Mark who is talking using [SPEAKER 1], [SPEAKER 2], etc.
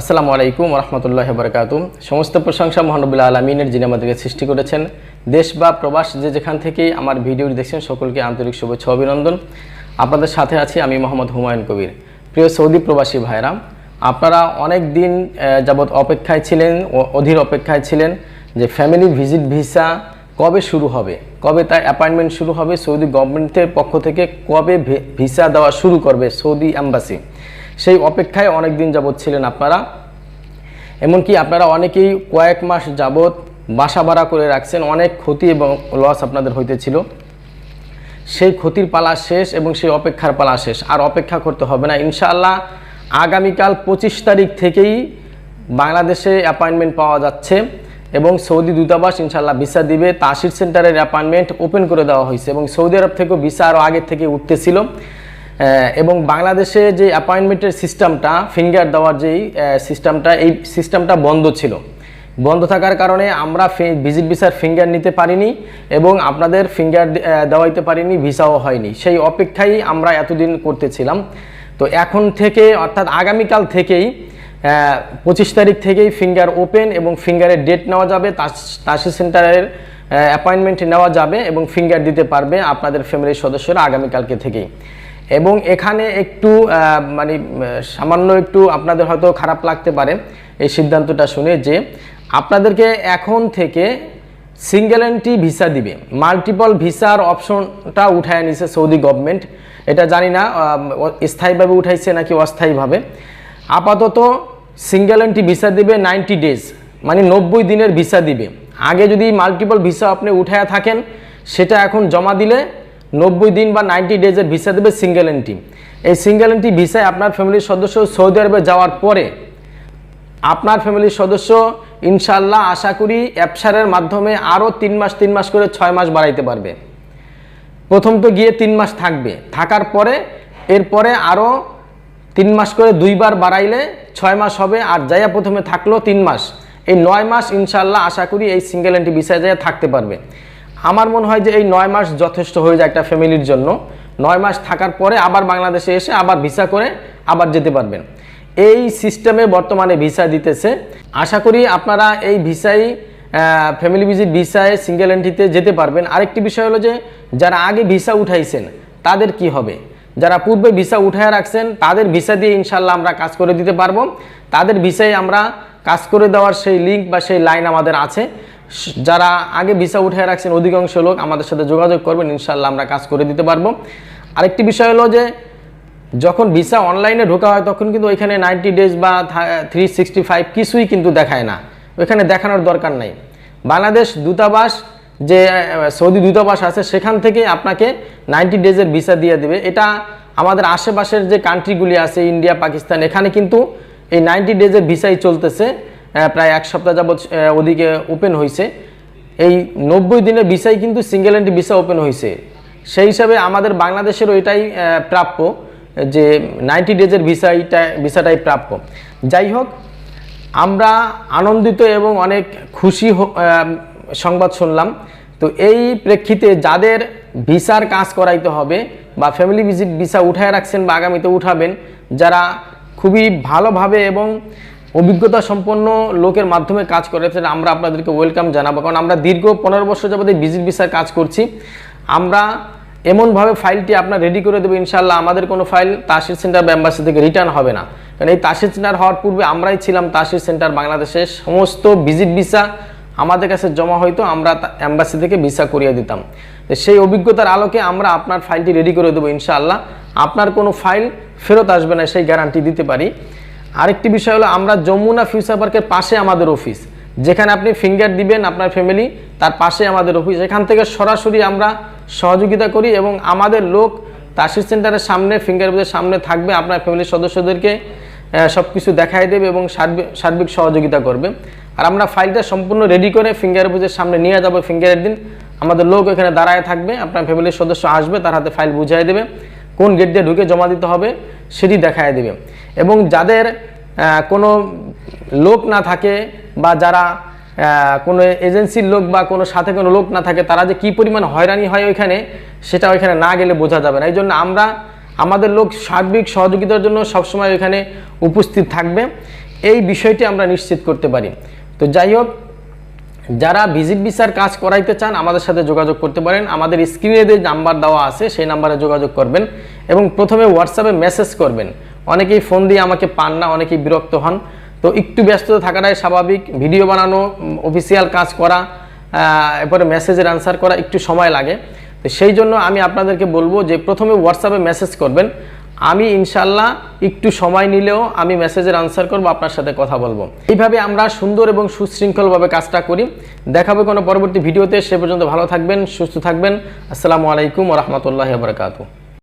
[SPEAKER 1] আসসালামু আলাইকুম রহমতুল্লাহ বরকাতুম সমস্ত প্রশংসা মহানবুল্লাহ আলমিনের, যিনি আমাদেরকে সৃষ্টি করেছেন। দেশ বা প্রবাস যে যেখান থেকেই আমার ভিডিওটি দেখছেন, সকলকে আন্তরিক শুভেচ্ছা অভিনন্দন। আপনাদের সাথে আছি আমি মোহাম্মদ হুমায়ুন কবির। প্রিয় সৌদি প্রবাসী ভাইরা আপনারা অনেক দিন যাবৎ অপেক্ষায় ছিলেন অধীর অপেক্ষায় ছিলেন যে ফ্যামিলি ভিজিট ভিসা কবে শুরু হবে, কবে তার অ্যাপয়েন্টমেন্ট শুরু হবে, সৌদি গভর্নমেন্টের পক্ষ থেকে কবে ভিসা দেওয়া শুরু করবে সৌদি অ্যাম্বাসি সেই অপেক্ষায় অনেক দিন যাবৎ ছিলেন আপনারা। এমনকি আপনারা অনেকেই কয়েক মাস যাবৎ বাসা ভাড়া করে রাখছেন, অনেক ক্ষতি এবং লস আপনাদের হইতেছিল। সেই ক্ষতির পালা শেষ এবং সেই অপেক্ষার পালা শেষ। আর অপেক্ষা করতে হবে না। ইনশাআল্লাহ আগামীকাল পঁচিশ তারিখ থেকেই বাংলাদেশে অ্যাপয়েন্টমেন্ট পাওয়া যাচ্ছে এবং সৌদি দূতাবাস ইনশাআল্লাহ ভিসা দিবে। তাসির সেন্টারের অ্যাপয়েন্টমেন্ট ওপেন করে দেওয়া হয়েছে এবং সৌদি আরব থেকেও ভিসা আরও আগে থেকে উঠতেছিল। এবং বাংলাদেশে যে অ্যাপয়েন্টমেন্টের সিস্টেমটা ফিঙ্গার দেওয়ার যেই সিস্টেমটা এই সিস্টেমটা বন্ধ ছিল। বন্ধ থাকার কারণে আমরা ভিজিট ভিসার ফিঙ্গার নিতে পারিনি এবং আপনাদের ফিঙ্গার দেওয়াইতে পারিনি ভিসাও হয়নি। সেই অপেক্ষাই আমরা এতদিন করতেছিলাম। তো এখন থেকে, অর্থাৎ আগামীকাল থেকেই পঁচিশ তারিখ থেকেই ফিঙ্গার ওপেন এবং ফিঙ্গারের ডেট নেওয়া যাবে। তাস- সেন্টারের অ্যাপয়েন্টমেন্ট নেওয়া যাবে এবং ফিঙ্গার দিতে পারবে আপনাদের ফ্যামিলির সদস্যরা আগামীকালকে থেকেই। এবং এখানে একটু মানে সামান্য একটু আপনাদের হয়তো খারাপ লাগতে পারে এই সিদ্ধান্তটা শুনে যে আপনাদেরকে এখন থেকে সিঙ্গেল এন্ট্রি ভিসা দিবে। মাল্টিপল ভিসার অপশনটা উঠায় নিছে সৌদি গভর্নমেন্ট এটা জানি না স্থায়ীভাবে উঠাইছে নাকি অস্থায়ীভাবে। আপাতত সিঙ্গেল এন্ট্রি ভিসা দিবে নাইনটি ডেজ মানে নব্বই দিনের ভিসা দিবে। আগে যদি মাল্টিপল ভিসা আপনি উঠায়া থাকেন, সেটা এখন জমা দিলে নব্বই দিন বা নাইনটি ডেজের ভিসা দেবে সিঙ্গেল এন্ট্রি এই সিঙ্গেল এন্ট্রি ভিসায় আপনার ফ্যামিলির সদস্য সৌদি আরবে যাওয়ার পরে আপনার ফ্যামিলির সদস্য ইনশাল্লাহ আশা করি অ্যাপসারের মাধ্যমে আরও তিন মাস তিন মাস করে ছয় মাস বাড়াইতে পারবে। প্রথম তো গিয়ে তিন মাস থাকবে। থাকার পরে এরপরে আরও তিন মাস করে দুইবার বাড়াইলে ছয় মাস হবে আর যাইয়া প্রথমে থাকল তিন মাস। এই নয় মাস ইনশাল্লাহ আশা করি এই সিঙ্গেল এন্ট্রি বিষয়ে যাইয়া থাকতে পারবে। আমার মনে হয় যে এই নয় মাস যথেষ্ট হয়ে যায় একটা ফ্যামিলির জন্য। নয় মাস থাকার পরে আবার বাংলাদেশে এসে আবার ভিসা করে আবার যেতে পারবেন। এই সিস্টেমে বর্তমানে ভিসা দিতেছে। আশা করি আপনারা এই ভিসাই ফ্যামিলি ভিজিট ভিসায় সিঙ্গেল এন্ট্রিতে যেতে পারবেন। আরেকটি বিষয় হলো যে, যারা আগে ভিসা উঠাইছেন, তাদের কি হবে? যারা পূর্বে ভিসা উঠায় রাখছেন, তাদের ভিসা দিয়ে ইনশাল্লাহ আমরা কাজ করে দিতে পারব। তাদের ভিসায় আমরা কাজ করে দেওয়ার সেই লিঙ্ক বা সেই লাইন আমাদের আছে। যারা আগে ভিসা উঠায় রাখছেন, অধিকাংশ লোক আমাদের সাথে যোগাযোগ করবেন ইনশাল্লাহ আমরা কাজ করে দিতে পারব। আরেকটি বিষয় হলো যে, যখন ভিসা অনলাইনে ঢোকা হয়, তখন কিন্তু ওইখানে নাইনটি ডেজ বা থ্রি সিক্সটি ফাইভ কিছুই কিন্তু দেখায় না। ওইখানে দেখানোর দরকার নাই। বাংলাদেশ দূতাবাস যে সৌদি দূতাবাস আছে, সেখান থেকে আপনাকে নাইনটি ডেজের ভিসা দিয়ে দেবে। এটা আমাদের আশেপাশের যে কান্ট্রিগুলি আছে, ইন্ডিয়া, পাকিস্তান, এখানে কিন্তু এই নাইনটি ডেজের ভিসাই চলতেছে। প্রায় এক সপ্তাহ যাবৎ ওদিকে ওপেন হয়েছে এই নব্বই দিনের ভিসাই কিন্তু সিঙ্গেল এন্ট্রি ভিসা ওপেন হয়েছে সেই হিসাবে আমাদের বাংলাদেশেরও এটাই আহ, প্রাপ্য যে নাইনটি ডেজের ভিসাইটা ভিসাটাই প্রাপ্য। যাই হোক আমরা আনন্দিত এবং অনেক খুশি সংবাদ শুনলাম। তো এই প্রেক্ষিতে যাদের ভিসার কাজ করাইতে হবে বা ফ্যামিলি ভিজিট ভিসা উঠায় রাখছেন বা আগামীতে উঠাবেন যারা খুবই ভালোভাবে এবং অভিজ্ঞতা সম্পন্ন লোকের মাধ্যমে কাজ করেছেন আমরা আপনাদেরকে ওয়েলকাম জানাব। কারণ আমরা দীর্ঘ পনেরো বছর যাবত এই ভিজিট ভিসার কাজ করছি। আমরা এমনভাবে ফাইলটি আপনার রেডি করে দেবো ইনশাল্লাহ আমাদের কোনো ফাইল তাসির সেন্টার বা embassy থেকে রিটার্ন হবে না। কারণ এই তাসির সেন্টার হওয়ার পূর্বে আমরাই ছিলাম তাসির সেন্টার বাংলাদেশের সমস্ত ভিজিট ভিসা আমাদের কাছে জমা হইতো, আমরা অ্যাম্বাসি থেকে ভিসা করিয়ে দিতাম। তো সেই অভিজ্ঞতার আলোকে আমরা আপনার ফাইলটি রেডি করে দেবো, ইনশাআল্লাহ। আপনার কোনো ফাইল ফেরত আসবে না, সেই গ্যারান্টি দিতে পারি। আরেকটি বিষয় হলো আমরা যমুনা ফিউচার পার্কের পাশে আমাদের অফিস। যেখানে আপনি ফিঙ্গার দিবেন আপনার ফ্যামিলি তার পাশে আমাদের অফিস। এখান থেকে সরাসরি আমরা সহযোগিতা করি এবং আমাদের লোক তাসির সেন্টারের সামনে ফিঙ্গার বুথের সামনে থাকবে, আপনার ফ্যামিলির সদস্যদেরকে সব কিছু দেখাই দেবে এবং সার্বিক সার্বিক সহযোগিতা করবে। আর আমরা ফাইলটা সম্পূর্ণ রেডি করে ফিঙ্গার বুথের সামনে নিয়ে যাব ফিঙ্গারের দিন। আমাদের লোক এখানে দাঁড়ায় থাকবে, আপনার ফ্যামিলির সদস্য আসবে, তার হাতে ফাইল বুঝিয়ে দেবে। কোন গেট দিয়ে ঢুকে জমা দিতে হবে সেটি দেখায় দেবে। এবং যাদের কোনো লোক না থাকে বা যারা কোনো এজেন্সির লোক বা কোনো সাথে কোনো লোক না থাকে, তারা যে কি পরিমাণ হয়রানি হয় ওইখানে, সেটা ওইখানে না গেলে বোঝা যাবে না। এই জন্য আমরা, আমাদের লোক সার্বিক সহযোগিতার জন্য সবসময় ওইখানে উপস্থিত থাকবে। এই বিষয়টি আমরা নিশ্চিত করতে পারি। তো যাই হোক যারা ভিজিট ভিসার কাজ করাইতে চান, আমাদের সাথে যোগাযোগ করতে পারেন। আমাদের স্ক্রিনে যে নাম্বার দেওয়া আছে, সেই নাম্বারে যোগাযোগ করবেন এবং প্রথমে হোয়াটসঅ্যাপে মেসেজ করবেন। অনেকেই ফোন দিয়ে আমাকে পান না, অনেকেই বিরক্ত হন। তো একটু ব্যস্ততা থাকাটাই স্বাভাবিক। ভিডিও বানানো অফিসিয়াল কাজ করা এরপরে মেসেজের আনসার করা একটু সময় লাগে। তো সেই জন্য আমি আপনাদেরকে বলব যে প্রথমে হোয়াটসঅ্যাপে মেসেজ করবেন। আমি ইনশাল্লাহ একটু সময় নিলেও আমি মেসেজের আনসার করব, আপনার সাথে কথা বলব। এইভাবে আমরা সুন্দর এবং সুশৃঙ্খলভাবে কাজটা করি। দেখাবে কোনো পরবর্তী ভিডিওতে, সে পর্যন্ত ভালো থাকবেন, সুস্থ থাকবেন। আসসালামু আলাইকুম রহমতুল্লাহ বরকাতু